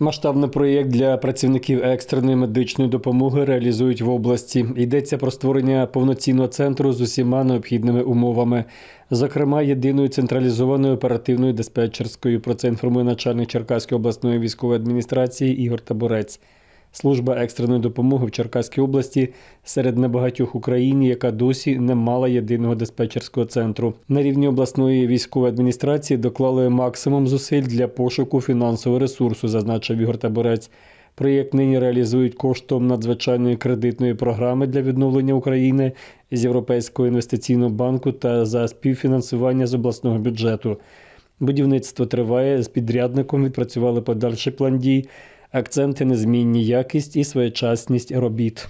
Масштабний проєкт для працівників екстреної медичної допомоги реалізують в області. Йдеться про створення повноцінного центру з усіма необхідними умовами, зокрема єдиною централізованою оперативною диспетчерською. Про це інформує начальник Черкаської обласної військової адміністрації Ігор Табурець. Служба екстреної допомоги в Черкаській області серед небагатьох Україні, яка досі не мала єдиного диспетчерського центру. На рівні обласної військової адміністрації доклали максимум зусиль для пошуку фінансового ресурсу, зазначив Ігор Таборець. Проєкт нині реалізують коштом надзвичайної кредитної програми для відновлення України з Європейського інвестиційного банку та за співфінансування з обласного бюджету. Будівництво триває з підрядником. Відпрацювали подальший план дій. Акценти незмінні якість і своєчасність робіт.